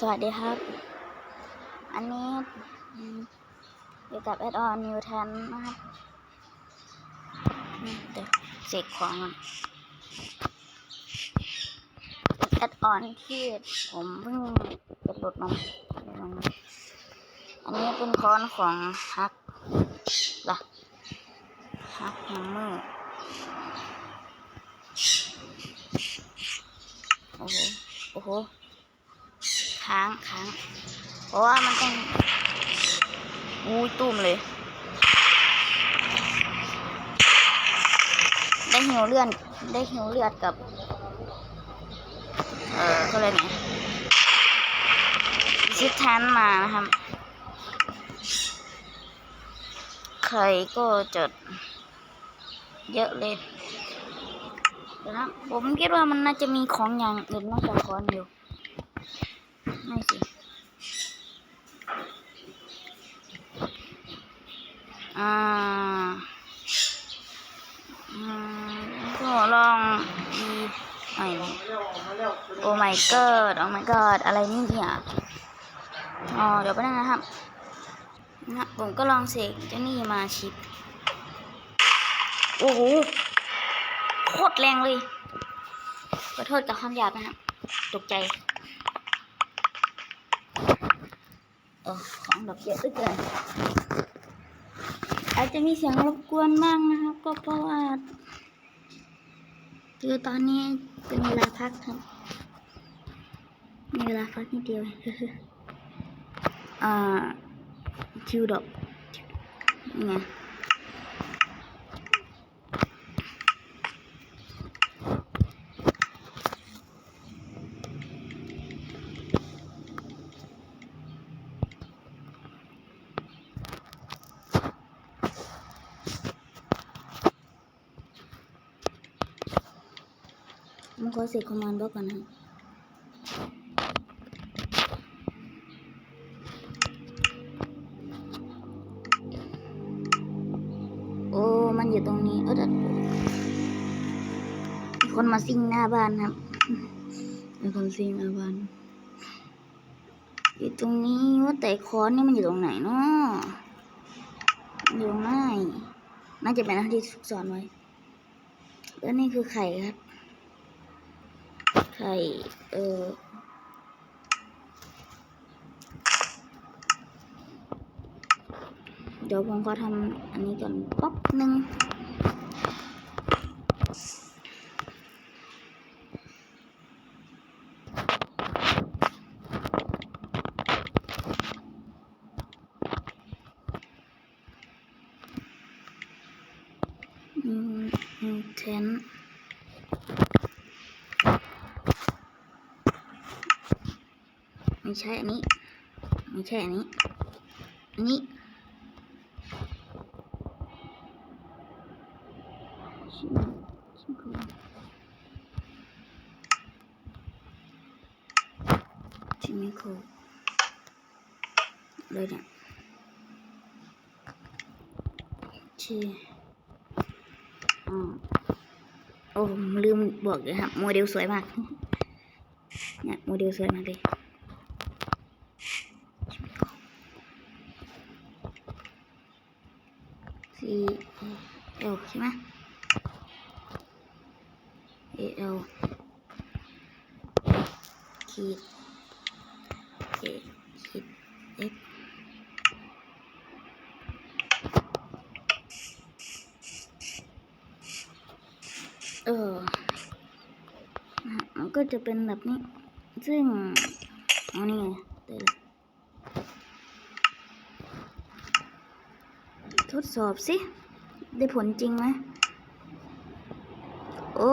สวัสดีครับ อันนี้อยู่กับแอดออนนิวแทนนะครับเดี๋ยวเสกของก่อนแอดออนที่ผมเพิ่งไปโหลดมาอันนี้เป็นคอนของฮักล่ะฮักแฮมเมอร์โอ้โหโอ้โห ค้างค้าง เพราะว่ามันต้องอุ้ตุ้มเลยได้หิวเลือดได้หิวเลือดกับ เออก็เลยไงชิดแทนมานะครับ ใครก็จะเยอะเลยนะผมคิดว่ามันน่าจะมีของอย่างอื่นนอกจากคอนอยู่ ไม่สิอ่าอืมก็ลองดีไอ้โอ้ my god โอ้ my god อะไรนี่เนี่ยอ๋อเดี๋ยวไปบนึงนะครับนะผมก็ลองเสกเจ้านี่มาชิป โอ้โห โคตรแรงเลย ขอโทษกับคำหยาบนะครับ ตกใจ เออของดอกเยอะเหลือเกินอาจจะมีเสียงรบกวนบ้างนะครับ ก็เพราะว่าคือตอนนี้เป็นเวลาพักครับ มีเวลาพักนิดเดียวอ่าชิวดอกนี่ไง ขอเสกคอมมานด์บล็อกก่อนนะโอ้ มันอยู่ตรงนี้ เออเดคนมาซิ่งหน้าบ้านครับมีคนซิ่งหน้าบ้าน อยู่ตรงนี้ว่าแต่คอนนี่มันอยู่ตรงไหนเนาะอยู่ไหนน่าจะเป็นหน้าที่ซุกซ่อนไว้ แล้วนี่คือไข่ครับ ไข่เออเดี๋ยวผมก็ทำอันนี้ก่อนป๊อกหนึ่งอืมอืมเทน ไม่ใช่อันนี้ ไม่ใช่อันนี้ อันนี้ชิมชิมก่อนชิมไม่ครบเลยเนี่ยชีอ่าโอ้ผมลืมบอกเลยครับโมเดลสวยมากเนี่ยโมเดลสวยมากเลย ช่ไหม A L ขีด A ขีดเออนะฮะมันก็จะเป็นแบบนี้ ซึ่งอานี่ไงเดี๋ยวทดสอบสิ ได้ผลจริงไหมโอ้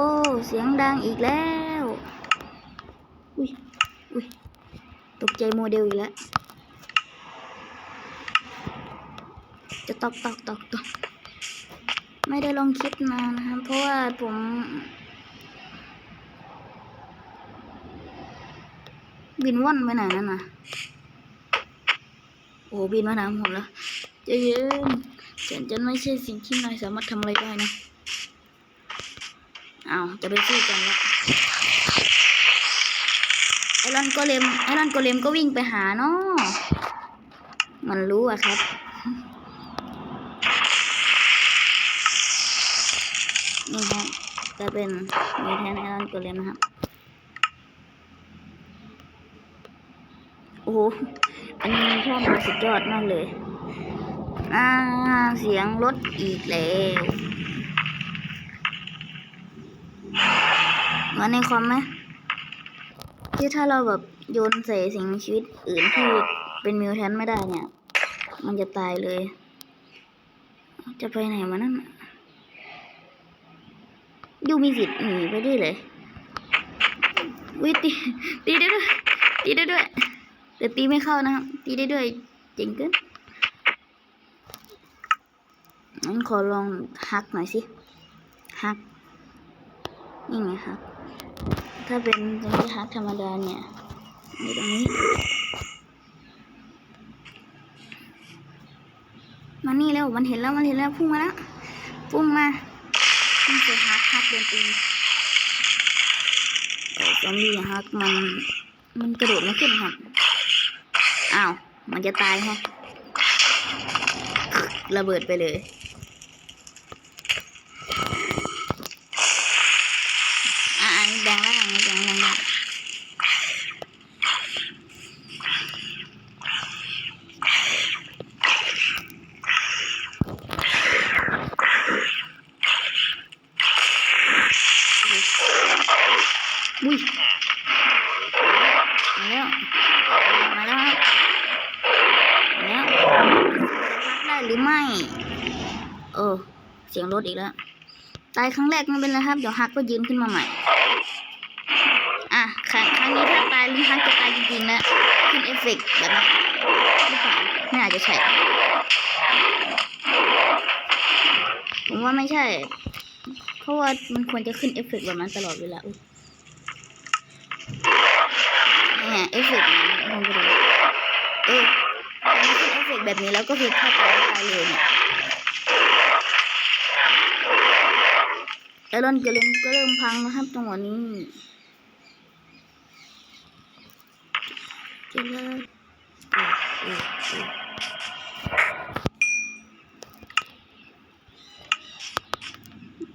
เสียงดังอีกแล้ว อุ้ย อุ้ย ตกใจโมเดลอีกแล้ว จะตอกตอกตอกตอกไม่ได้ลองคิดนานนะครับ เพราะว่าผมบินว่อนไปไหนนั่นน่ะโอ้บินมาทางผมแล้วจะเย็น ฉันจะไม่ใช่สิ่งที่นายสามารถทำอะไรได้นะเอาจะไปสู้กันแล้วไอรอนโกเลมไอรอนโกเลมก็วิ่งไปหาเนาะมันรู้อะครับ นี่ครับจะเป็นมีแทนไอรอนโกเลมนะครับ โอ้โห อันนี้ชอบมันสุดยอดมากเลย อ่าเสียงรถอีกแล้วเหมือนในคอมไหมที่ถ้าเราแบบโยนใส่สิ่งมีชีวิตอื่นที่เป็นมิวแทนไม่ได้เนี่ย มันจะตายเลย จะไปไหนวะนั่นน่ะดูมีสิทธิ์หนีไปด้วยเลยวิตีตีได้ด้วยตีได้ด้วยแต่ตีไม่เข้านะครับตีได้ด้วยเจ๋งเกิน งั้นขอลองฮักหน่อยสิฮักนี่ไงฮักถ้าเป็นตรงที่ฮักธรรมดาเนี่ยอยู่ตรงนี้มานี่แล้วมันเห็นแล้วมันเห็นแล้วพุ่งมาแล้วพุ่งมาพุ่งใส่ฮักฮักโดนตีเออซอมบี้ฮักมันมันกระโดดไม่ขึ้นครับอ้าวมันจะตายฮะระเบิดไปเลย อ่าอันนี้แดงล่างอันนี้แดงล่างล่างอุ้ยมาแล้ว มาแล้วครับมาแล้วจะพักได้ หรือไม่ เออ เสียงรถอีกแล้ว ตายครั้งแรกไม่เป็นไรครับ เดี๋ยวฮักก็ยืนขึ้นมาใหม่ อะครั้งครั้งนี้ถ้าตายลุงฮักจะตายจริงๆนะขึ้นเอฟเฟกต์แบบนี้หรือเปล่าไม่อาจจะใช่ ผมว่าไม่ใช่ เพราะว่ามันควรจะขึ้นเอฟเฟกต์แบบนั้นตลอดเวลาเนี่ยเอฟเฟกต์มันคงจะเอออันนี้ขึ้นเอ ฟเฟกแบบนี้แล้วก็คือถ้าตายก็ตายเลยเนี่ยไอรอนเกลมก็เริ่มพังนะครับจังหวะนี้เจอแล้วเออเออเออ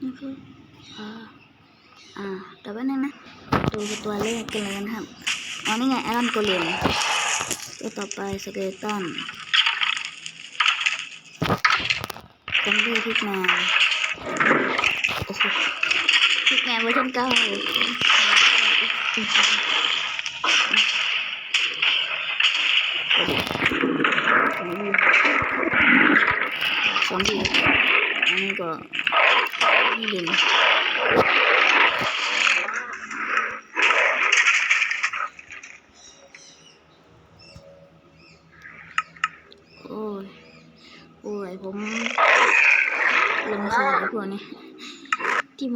นะครับอ่าอ่าแต่ว่านึงนะดูตัวเลขกันเลยนะครับอ๋อนี่ไงไอรอนโกเลมตัวต่อไปสเกลตัน จัมบี้พิกแมนโอ้โหพิกแมนเวอร์ชันเก้าซอมบี้อันนี้ก็นี่ลิง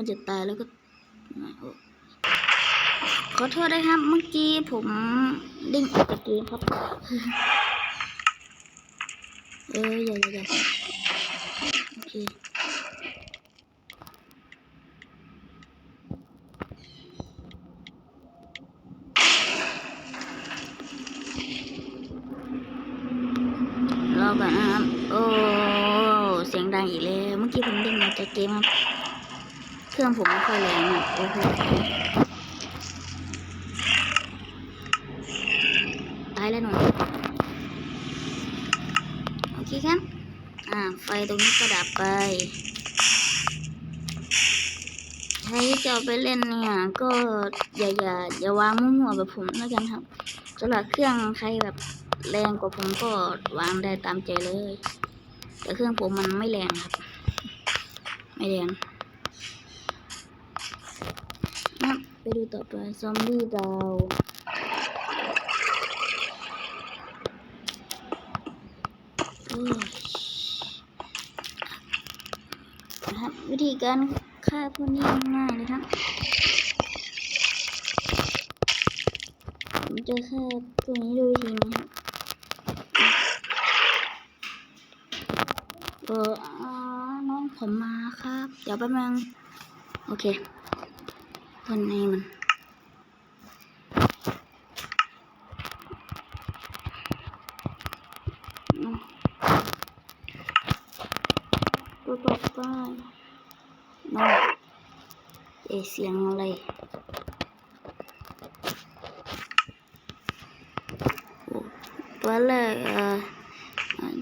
มันจะตายแล้วก็ขอโทษด้ครับ เมื่อกี้ผมดิ้งออกจากเกมครับ เอออย่าอย่าโอเครอก่อนนะครับ โอ้ เสียงดังอีกแล้ว เมื่อกี้ผมเด้งออกจากเกมครับ เครื่อง ผมไม่ค่อยแรงอะโอ้โหตายแล้วหนูโอเคครับ อ่า ไฟตรงนี้ก็ดับไปใครจะเอาไปเล่นเนี่ย ก็อย่าอย่าอย่าวางมั่วๆแบบผมแล้วกันครับสำหรับเครื่องใครแบบแรงกว่าผมก็วางได้ตามใจเลย แต่เครื่องผมมันไม่แรงครับ ไม่แรง ครับ ไปดูต่อไปซอมบี้ดาวนะครับวิธีการฆ่าพวกนี้ง่ายเลยครับผมจะฆ่าพวกนี้ด้วยวิธีนี้ครับเออน้องผมมาครับ เดี๋ยวแป๊บนึงโอเค ต้นนี้มันตัวต่อไปน้อเอเสียงอะไรตัวแรกเอ่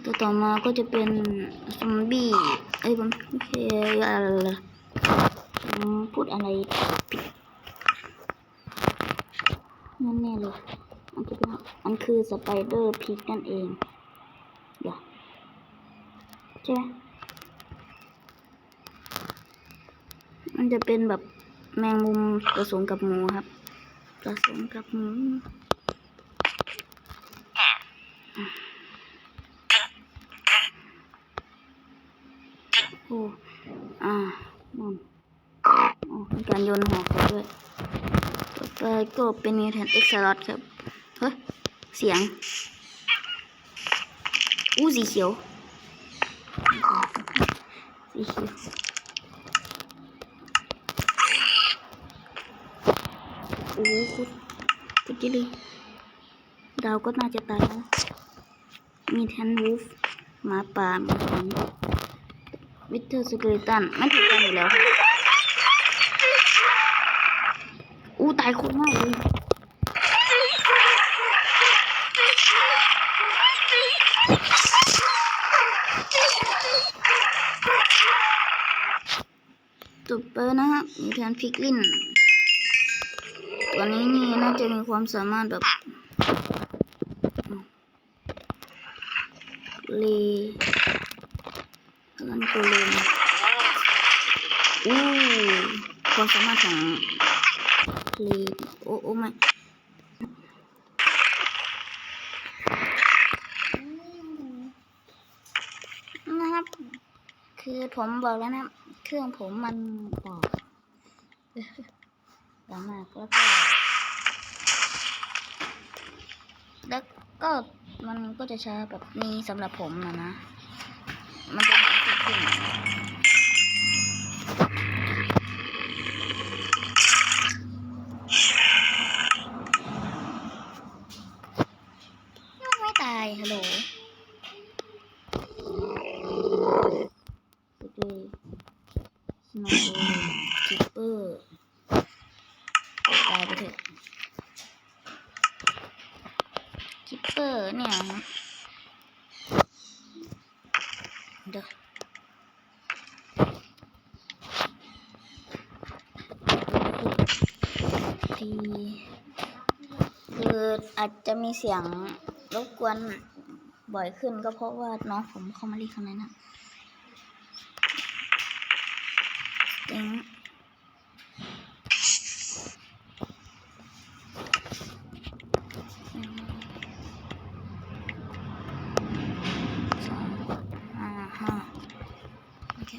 ตัวต่อมาก็จะเป็นซอมบี้ เอ้ยผมไม่อะไรพูดอะไรผิด นั่นแน่เลยมันจะเป็นมันคือสไปเดอร์พิกนั่นเองเดี๋ยวใช่ไหมมันจะเป็นแบบแมงมุมผสมกับหมูครับผสมกับหมูโอ้อ่านั่นอ๋อมีการโยนหัวเขาด้วย ต่อไปก็เป็นนิวแทนเอ็กซ์ลอดครับ เฮ้ย เสียง อู้สีเขียว สีเขียวโอ้โหคุณคุณจิลีดาวก็น่าจะตายแล้วมีแทนวูฟหมาป่ามีหงวิเทอร์สเกลตันไม่ถูกกันอยู่แล้วค่ะอู้ ตายคตรมากเลยต่อไปนะครับมีแทนพิกลินตัวนี้นี่น่าจะมีความสามารถแบบเลลันโกเลมอู้ความสามารถของ เลโอ้โอ้ไม่นะครับ คือผมบอกแล้วนะ เครื่องผมมันต่อต่อมากแล้วก็แล้วก็มันก็จะใช้แบบนี้สำหรับผมนะนะ มันจะเหมือนที่ ฮัลโหลสเกย์สโนว์คิปเปอร์ตายไปเถอะคิปเปอร์เนี่ยเดี๋ยวทีคืออาจจะมีเสียง รบกวนบ่อยขึ้นก็เพราะว่าน้องผมเขามาเรียกข้างในนะเต็งสองห้าห้าโอเค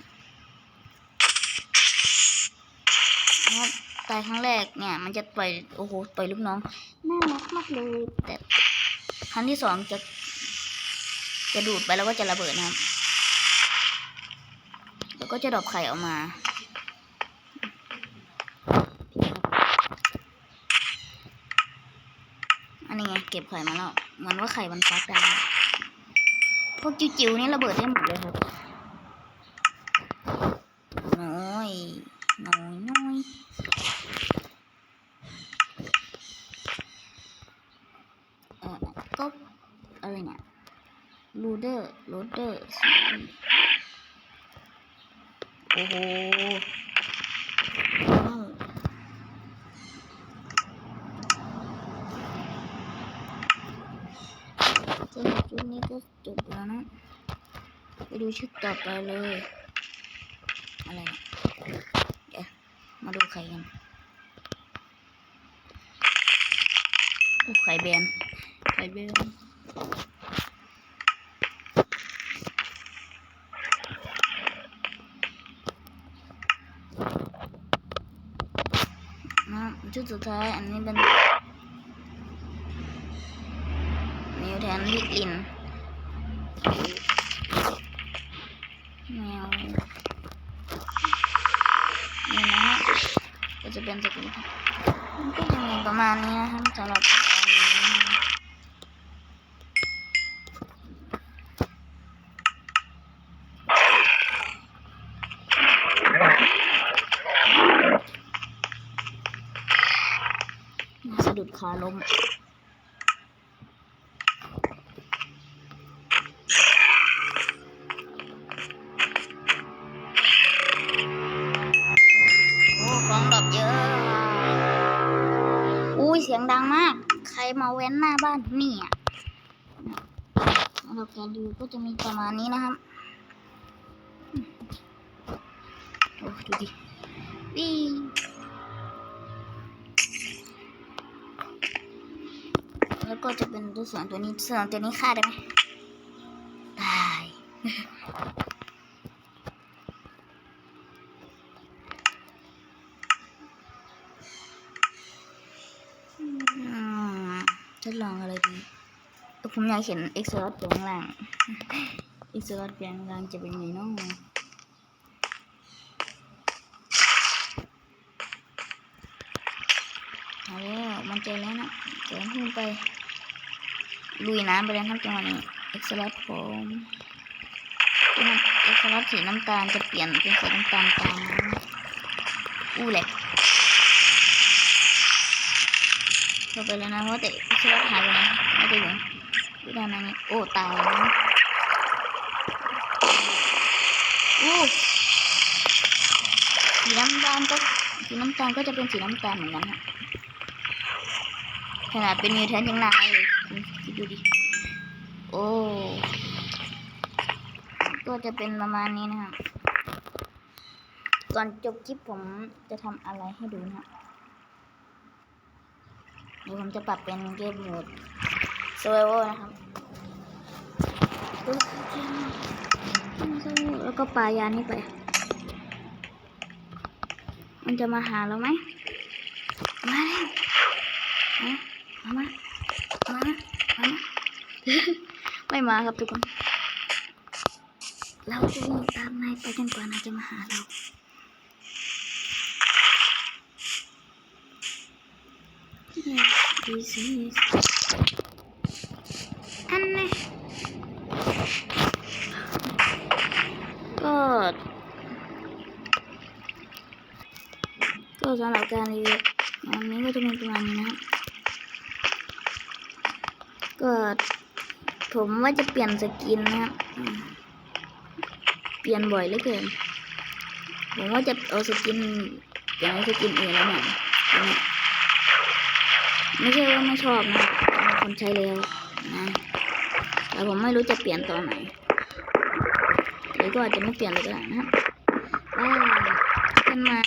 นะครับตายครั้งแรกเนี่ย มันจะปล่อย โอ้โหปล่อยลูกน้อง น่ารักมากเลยแต่ ครั้งที่สองจะจะดูดไปแล้วก็จะระเบิดนะครับ แล้วก็จะดรอปไข่ออกมาอันนี้ไงเก็บไข่มาแล้วเหมือนว่าไข่มันฟักได้พวกจิ๋วๆนี่ระเบิดได้หมดเลยครับ น้อย น้อยน้อยเออก็อะไรเนี่ยลูเดอร์โรเดอร์โอ้โหว้าวสำหรับชุดนี้ก็จบแล้วนะ ไปดูชุดต่อไปเลย อะไรเนี่ยเดี๋ยวมาดูไข่กันโอ้ไข่แบนไข่แบนนะชุดสุดท้ายอันนี้เป็น รีบอิน แมวนี่นะฮะก็จะเป็นจากนี้มันก็จะมีประมาณนี้นะครับสำหรับสะดุดขาล้ม ดังมาก ใครมาเว้นหน้าบ้านนี่อะเราแกดูก็จะมีประมาณนี้นะครับโอ้ดูดิวิ่งแล้วก็จะเป็นตัวสวนตัวนี้สวนตัวนี้ฆ่าได้ไหม ทดลองอะไรดีผมอยากเห็นเอ็กซ์ลอดเปลี่ยนร่างเอ็กซ์ลอดเปลี่ยนร่างจะเป็นไงน้องเอาแล้วมันเจอแล้วนะเจอขึ้นไปลุยน้ำไปแล้วครับจังหวะนี้เอ็กซ์ลอดผมเอ็กซ์ลอดสีน้ำตาลจะเปลี่ยนเป็นสีน้ำตาลตามอู้แหลก เข้าไปแล้วนะเพราะแต่เชือกหายไปไหนไม่ได้อยู่อยู่ด้านในนี้โอ้ตายแล้วอู้สีน้ำตาลก็สีน้ำตาลก็จะเป็นสีน้ำตาลเหมือนกันฮะขนาดเป็นมิวแทนยังลายเลยคิดดูดิโอ้ก็จะเป็นประมาณนี้นะครับก่อนจบคลิปผมจะทำอะไรให้ดูนะครับ ดี๋ยวผมจะปรับเป็นเกมโหมด survival นะครับแล้วก็ปลายานี้ไป มันจะมาหาเราไหม มาแล้วมามา มา มามาไม่มาครับทุกคน เราจะวิ่งตามนายไปจนกว่านายจะมาหาเรา อันนี้ก็ก็สำหรับการรีวิววันนี้ก็จะเป็นประมาณนี้นะครับก็ผมว่าจะเปลี่ยนสกินนะครับ เปลี่ยนบ่อยเหลือเกิน ผมว่าจะเอาสกินเปลี่ยนเอาสกินอื่นแล้วหน่อย ไม่ใช่ว่าไม่ชอบนะคนใช้แล้วนะแต่ผมไม่รู้จะเปลี่ยนตอนไหนหรือก็อาจจะไม่เปลี่ยนเลยก็ได้นะครับบายกันใหม่